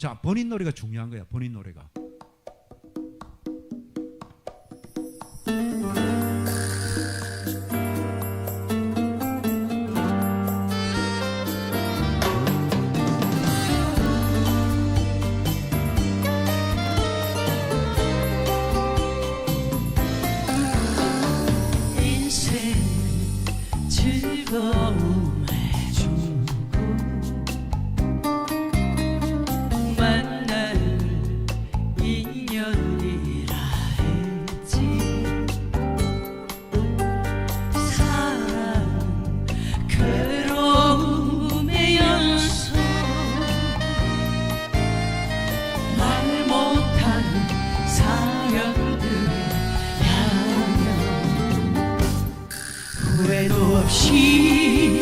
자, 본인 노래가 중요한 거야. 본인 노래가. 없이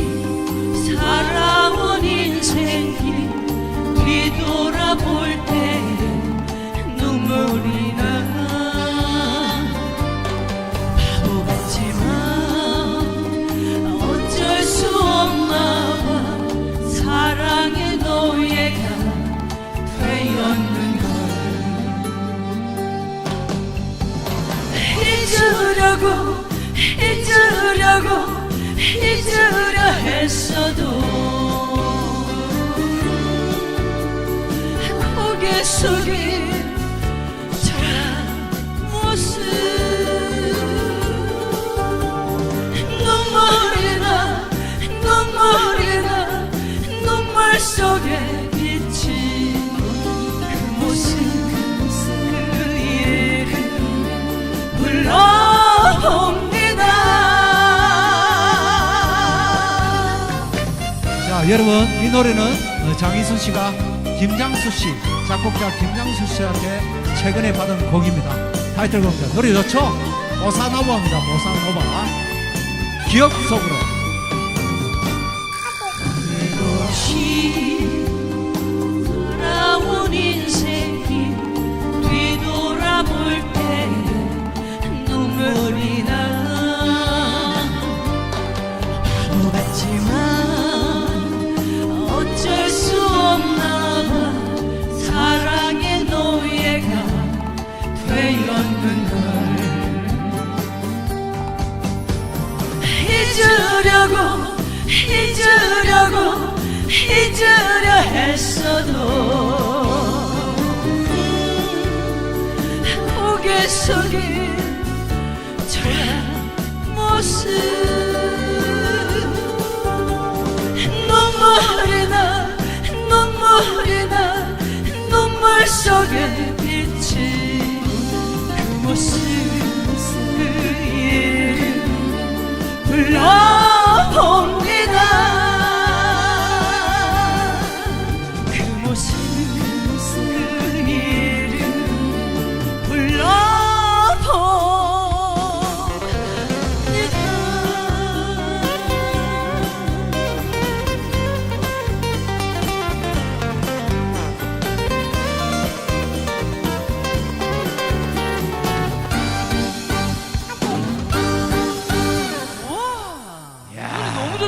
살아온 인생길 뒤돌아볼 때 눈물이 나 바보 같지만 어쩔 수 없나 봐. 사랑의 노예가 되었는 걸. 잊으려고 잊으려고 잊으려 했어도 고개 숙인 여러분 이 노래는 어, 장희순 씨가 김장수 씨 작곡자 김장수 씨한테 최근에 받은 곡입니다. 타이틀곡입니다. 노래 좋죠? 보사노바입니다. 보사노바. 기억 속으로. 잊으려고 잊으려고 잊으려 했어도 고개 숙인 저런 모습 눈물이 나 눈물이 나 눈물 속에 비친 그 모습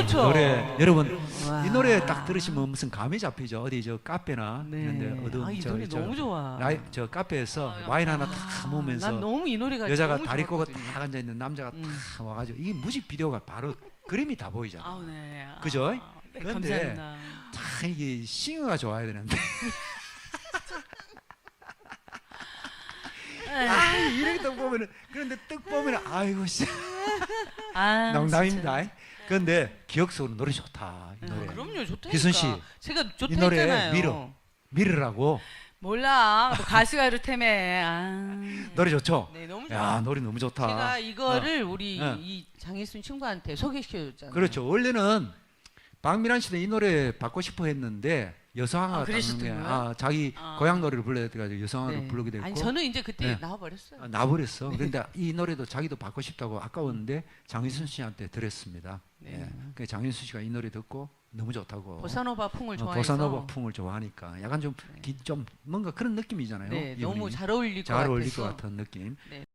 좋죠? 노래 여러분 와. 이 노래 딱 들으시면 무슨 감이 잡히죠. 어디 저 카페나 네. 이런 데 어두운 아, 이 저, 노래 저 너무 좋아. 라이, 저 카페에서 와인 하나 탁 모으면서 난 너무 이 노래가 여자가 너무 다리 꼬고 좋았거든요. 딱 앉아 있는 남자가 음. 탁 와가지고 이 뮤직 비디오가 바로 그림이 다 보이잖아. 아우 네. 아, 그죠? 네, 그런데 감사합니다. 참 이게 싱어가 좋아야 되는데 아 이렇게 딱 보면은 그런데 딱 보면은 아이고 씨 아, 농담입니다. 그런데 기억 속으로 노래 좋다 이. 노래 아, 그럼요, 좋다니까. 희순 씨, 제가 좋다 이 노래 했잖아요. 밀어. 미르라고 몰라, 뭐 가수가 이렇다며. 아. 노래 좋죠? 네, 너무 좋아. 야 노래 너무 좋다. 제가 이거를 우리 어. 이 장희순 친구한테 소개시켜줬잖아요. 그렇죠. 원래는 박미란 씨도 이 노래 받고 싶어 했는데 여성화가 아, 아, 그러셨던 아, 자기 아. 고향 노래를 불러야 돼가지고 여성화로 네. 부르게 됐고 아니 저는 이제 그때 네. 나와버렸어요. 아, 나버렸어. 그런데 이 노래도 자기도 받고 싶다고 아까웠는데 장윤순 씨한테 드렸습니다. 네. 예. 그 장윤순 씨가 이 노래 듣고 너무 좋다고. 보사노바 풍을 어, 좋아해서 보사노바 풍을 좋아하니까 약간 좀, 기- 좀 뭔가 그런 느낌이잖아요. 네. 너무 잘 어울릴 것잘 어울릴 같아서 것 같은 느낌. 네.